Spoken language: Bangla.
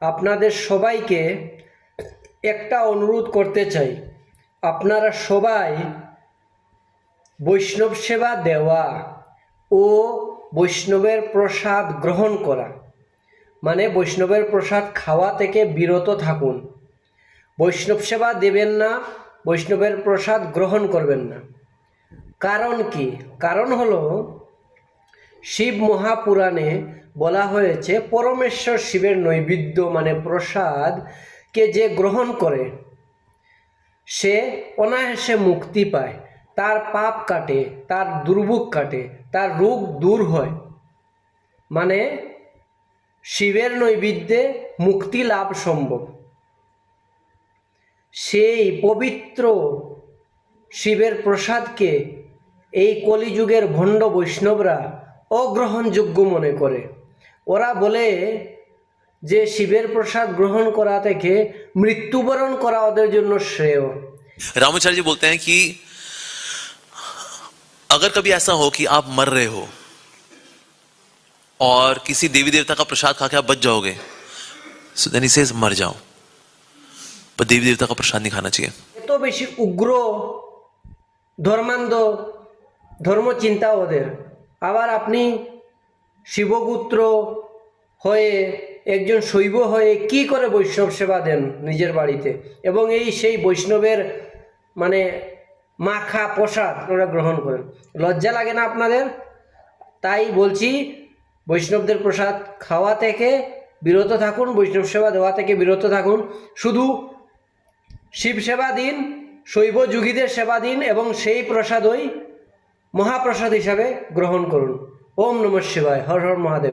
আপনাদের সবাইকে একটা অনুরোধ করতে চাই। আপনারা সবাই বৈষ্ণব সেবা দেওয়া ও বৈষ্ণবের প্রসাদ গ্রহণ করা। মানে বৈষ্ণবের প্রসাদ খাওয়া থেকে বিরত থাকুন। বৈষ্ণব সেবা দেবেন না, বৈষ্ণবের প্রসাদ গ্রহণ করবেন না। কারণ কি? কারণ হলো শিব মহাপুরাণে বলা হয়েছে, পরমেশ্বর শিবের নৈবেদ্য মানে প্রসাদকে যে গ্রহণ করে, সে অনায়াসে মুক্তি পায়। তার পাপ কাটে, তার দুর্ভোগ কাটে, তার রোগ দূর হয়। মানে শিবের নৈবেদ্যে মুক্তি লাভ সম্ভব। সেই পবিত্র শিবের প্রসাদকে এই কলিযুগের ভণ্ড বৈষ্ণবরা অগ্রহণযোগ্য মনে করে ওরা বলে যে শিবের প্রসাদ গ্রহণ করা থেকে মৃত্যুবরণ করা ওদের জন্য শ্রেয় रामाचार्य जी बोलते हैं कि अगर कभी ऐसा हो कि आप मर रहे हो और किसी देवी देवता का प्रसाद खा के आप बच जाओगे सो देन ही सेज मर जाओ पर देवी देवता का प्रसाद नहीं खाना चाहिए এত বেশি উগ্র ধর্মান্ধ ধর্মচিন্তা ওদের আবার আপনি শিবগুত্র হয়ে একজন শৈব হয়ে কি করে বৈষ্ণব সেবা দেন নিজের বাড়িতে? এবং এই সেই বৈষ্ণবের মানে মাখা প্রসাদ ওরা গ্রহণ করেন। লজ্জা লাগে না আপনাদের? তাই বলছি, বৈষ্ণবদের প্রসাদ খাওয়া থেকে বিরত থাকুন, বৈষ্ণব সেবা দেওয়া থেকে বিরত থাকুন। শুধু শিব সেবা দিন, শৈব যুগীদের সেবা দিন এবং সেই প্রসাদই মহাপ্রসাদ হিসাবে গ্রহণ করুন। ওম নমঃ শিবায়। হর হর মহাদেব।